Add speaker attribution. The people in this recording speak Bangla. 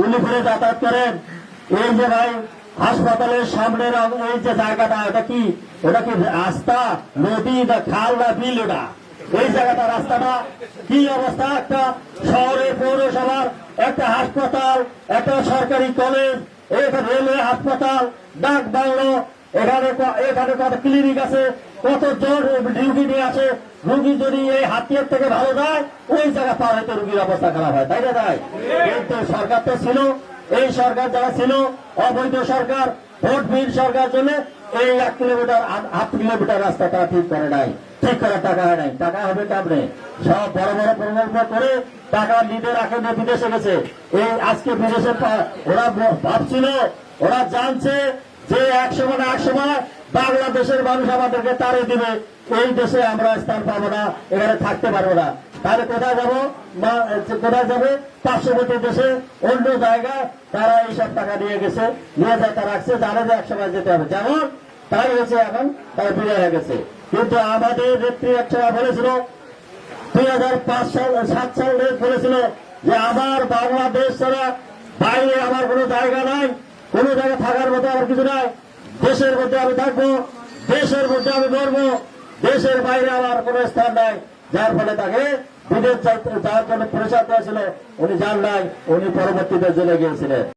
Speaker 1: উলিপুরে যাতায়াত করেন। এই যে ভাই, হাসপাতালের সামনের এই যে জায়গাটা, এটা কি? এটা কি রাস্তা? নদী না খাল না বিল ওটা এই জায়গাটা, রাস্তাটা কি অবস্থা? একটা শহরে পৌরসভার, একটা হাসপাতাল, একটা সরকারি কলেজ, একটা রেলওয়ে হাসপাতাল ডাক বাংলো এখানে এখানে কত ক্লিনিক আছে, কত জন রুগী নিয়ে আছে, রুগী যদি এই হাতিয়ার থেকে ভালো যায়, ওই জায়গা পার হয়তো রুগীর অবস্থা খারাপ হয়, তাই না তাই? কিন্তু সরকার তো ছিল, এই সরকার যারা ছিল, অবৈধ সরকার, ভোট বিল সরকার এই এক কিলোমিটার কিলোমিটার রাস্তা তারা ঠিক করে নাই, ঠিক টাকা হয় নাই। টাকা হবে কামড়ে? সব বড় বড় প্রকল্প করে টাকা নিতে রাখে না বিদেশে গেছে। এই আজকে বিদেশে ওরা ভাবছিল, ওরা জানছে যে এক সময় না এক সময় বাংলাদেশের মানুষ আমাদেরকে তাড়িয়ে দিবে। এই দেশে আমরা স্থান পাবো না, এখানে থাকতে পারব না। তাহলে কোথায় যাব? কোথায় যাবে? পার্শ্ববর্তী দেশে অন্য জায়গায় তারা এইসব টাকা নিয়ে গেছে, নিয়ে যায় তারা রাখছে, জানে যে এক সময় যেতে হবে। যেমন তাই হয়েছে এখন, তারা বিদায় হয়ে গেছে। কিন্তু আমাদের নেত্রী এক সময় বলেছিল, দুই হাজার পাঁচ সাল, সাত সালে বলেছিল যে, আমার বাংলাদেশ ছাড়া বাইরে আমার কোনো জায়গা নাই। কোনো জায়গায় থাকার মতো আমার কিছু নাই। দেশের মধ্যে আমি থাকব, দেশের মধ্যে আমি ধরবো দেশের বাইরে আমার কোনো স্থান নাই। যার ফলে তাকে বিদেশ যাওয়ার জন্য প্রেশার দিয়েছিল উনি যান নাই, উনি পরবর্তীতে জেলে গিয়েছিলেন।